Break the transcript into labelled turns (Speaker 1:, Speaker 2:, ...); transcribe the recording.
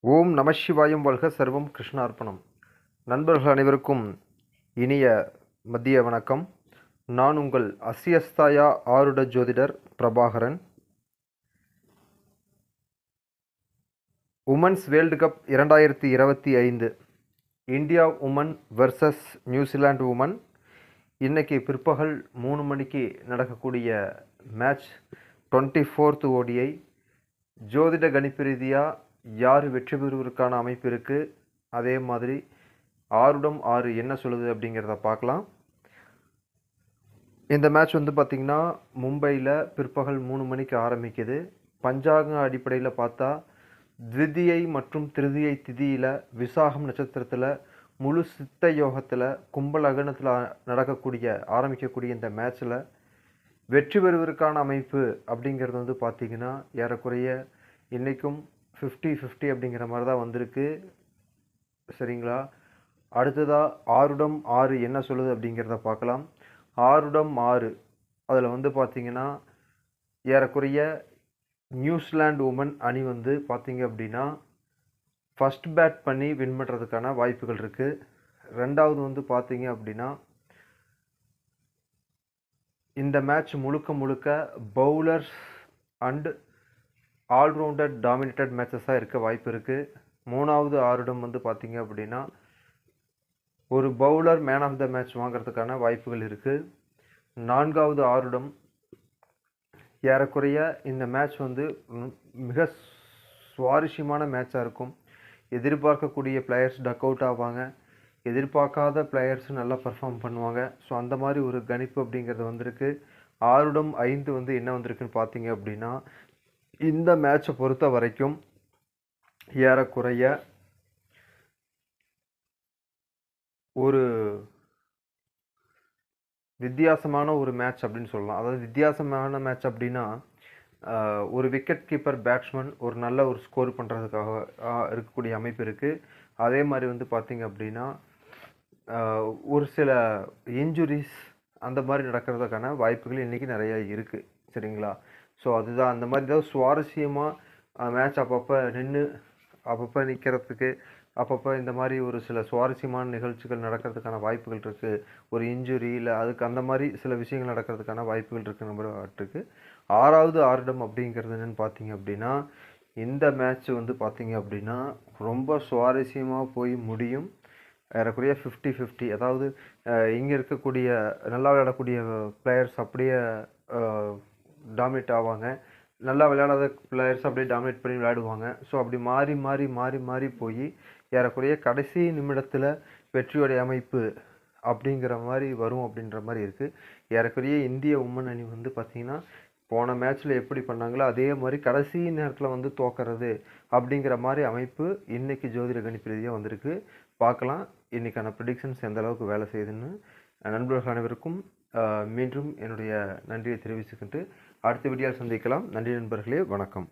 Speaker 1: ஓம் நம சிவாயம் வாழ்க சர்வம் கிருஷ்ணார்ப்பணம். நண்பர்கள் அனைவருக்கும் இனிய மதிய வணக்கம். நான் உங்கள் அசியஸ்தாயா ஆருட ஜோதிடர் பிரபாகரன். உமன்ஸ் வேர்ல்டு கப் இரண்டாயிரத்தி இருபத்தி ஐந்து. India women versus New Zealand women. இன்னைக்கு பிற்பகல் மூணு மணிக்கு நடக்கக்கூடிய மேட்ச் டுவெண்ட்டி ஃபோர்த் ஓடியை ஜோதிட கணிப்பு ரீதியாக யார் வெற்றி பெறுவதற்கான அமைப்பு இருக்குது அதே மாதிரி ஆறுடம் ஆறு என்ன சொல்லுது அப்படிங்கிறத பார்க்கலாம். இந்த மேட்ச் வந்து பார்த்திங்கன்னா மும்பையில் பிற்பகல் மூணு மணிக்கு ஆரம்பிக்குது. பஞ்சாங்க அடிப்படையில் பார்த்தா த்விதியை மற்றும் திருதியை திதியில் விசாகம் நட்சத்திரத்தில் முழு சித்த யோகத்தில் கும்பல் அகனத்தில் நடக்கக்கூடிய ஆரம்பிக்கக்கூடிய இந்த மேட்ச்சில் வெற்றி பெறுவதற்கான அமைப்பு அப்படிங்கிறது வந்து பார்த்திங்கன்னா ஏறக்குறைய இன்றைக்கும் ஃபிஃப்டி ஃபிஃப்டி அப்படிங்கிற மாதிரி தான் வந்திருக்கு. சரிங்களா? அடுத்ததாக ஆறுடம் ஆறு என்ன சொல்லுது அப்படிங்கிறத பார்க்கலாம். ஆறுடம் ஆறு. அதில் வந்து பார்த்திங்கன்னா ஏறக்குறைய நியூசிலாண்டு உமன் அணி வந்து பார்த்திங்க அப்படின்னா ஃபஸ்ட் பேட் பண்ணி வின் பண்ணுறதுக்கான வாய்ப்புகள் இருக்குது ரெண்டாவது வந்து பார்த்திங்க அப்படின்னா இந்த மேட்ச் முழுக்க முழுக்க பவுலர்ஸ் அண்டு ஆல்ரவுண்டர் டாமினேட்டட் மேட்சஸாக இருக்க வாய்ப்பு இருக்குது மூணாவது ஆரிடம் வந்து பார்த்திங்க அப்படின்னா ஒரு bowler man of the match வாங்குறதுக்கான வாய்ப்புகள் இருக்குது நான்காவது ஆரிடம் ஏறக்குறைய இந்த மேட்ச் வந்து மிக சுவாரஸ்யமான மேட்சாக இருக்கும். எதிர்பார்க்கக்கூடிய பிளேயர்ஸ் டக் அவுட் ஆவாங்க. எதிர்பார்க்காத பிளேயர்ஸ் நல்லா பர்ஃபார்ம் பண்ணுவாங்க. ஸோ அந்த மாதிரி ஒரு கணிப்பு அப்படிங்கிறது வந்திருக்கு. ஆறுடம் ஐந்து வந்து என்ன வந்திருக்குன்னு பார்த்தீங்க அப்படின்னா இந்த மேட்சை பொறுத்த வரைக்கும் ஏறக்குறைய ஒரு வித்தியாசமான ஒரு மேட்ச் அப்படின்னு சொல்லலாம். அதாவது வித்தியாசமான மேட்ச் அப்படின்னா ஒரு விக்கெட் கீப்பர் பேட்ஸ்மேன் ஒரு நல்ல ஒரு ஸ்கோர் பண்ணுறதுக்காக இருக்கக்கூடிய அமைப்பு இருக்குது அதே மாதிரி வந்து பார்த்திங்க அப்படின்னா ஒரு சில இன்ஜுரிஸ் அந்த மாதிரி நடக்கிறதுக்கான வாய்ப்புகள் இன்றைக்கி நிறையா இருக்குது சரிங்களா? ஸோ அதுதான். அந்த மாதிரி தான் சுவாரஸ்யமாக மேட்ச் அப்பப்போ நின்று அப்பப்போ நிற்கிறதுக்கு அப்பப்போ இந்த மாதிரி ஒரு சில சுவாரஸ்யமான நிகழ்ச்சிகள் நடக்கிறதுக்கான வாய்ப்புகள் இருக்குது ஒரு இன்ஜுரி இல்லை அதுக்கு அந்த மாதிரி சில விஷயங்கள் நடக்கிறதுக்கான வாய்ப்புகள் இருக்குது நம்ம ஆறாவது ஆர்டம் அப்படிங்கிறது என்னென்னு பார்த்தீங்க அப்படின்னா இந்த மேட்ச் வந்து பார்த்தீங்க அப்படின்னா ரொம்ப சுவாரஸ்யமாக போய் முடியும். ஏறக்குறைய ஃபிஃப்டி ஃபிஃப்டி அதாவது இங்கே இருக்கக்கூடிய நல்லா விளையாடக்கூடிய பிளேயர்ஸ் அப்படியே டாமினேட் ஆவாங்க. நல்லா விளையாடாத பிளேயர்ஸ் அப்படியே டாமினேட் பண்ணி விளையாடுவாங்க. ஸோ அப்படி மாறி மாறி மாறி மாறி போய் ஏறக்குறைய கடைசி நிமிடத்தில் வெற்றியோடைய அமைப்பு அப்படிங்கிற மாதிரி வரும் அப்படின்ற மாதிரி இருக்குது ஏறக்குறைய இந்திய உமன் அணி வந்து பார்த்திங்கன்னா போன மேட்ச்சில் எப்படி பண்ணாங்களோ அதே மாதிரி கடைசி நேரத்தில் வந்து தோக்கிறது அப்படிங்கிற மாதிரி அமைப்பு இன்றைக்கி ஜோதிட கணிப்பு ரீதியாக வந்திருக்கு. பார்க்கலாம் இன்றைக்கான ப்ரிடிக்ஷன்ஸ் எந்த அளவுக்கு வேலை செய்யுதுன்னு. நண்பர்கள் அனைவருக்கும் மீண்டும் என்னுடைய நன்றியை தெரிவித்துக்கிட்டு அடுத்த வீடியோவில் சந்திக்கலாம். நன்றி நண்பர்களே வணக்கம்.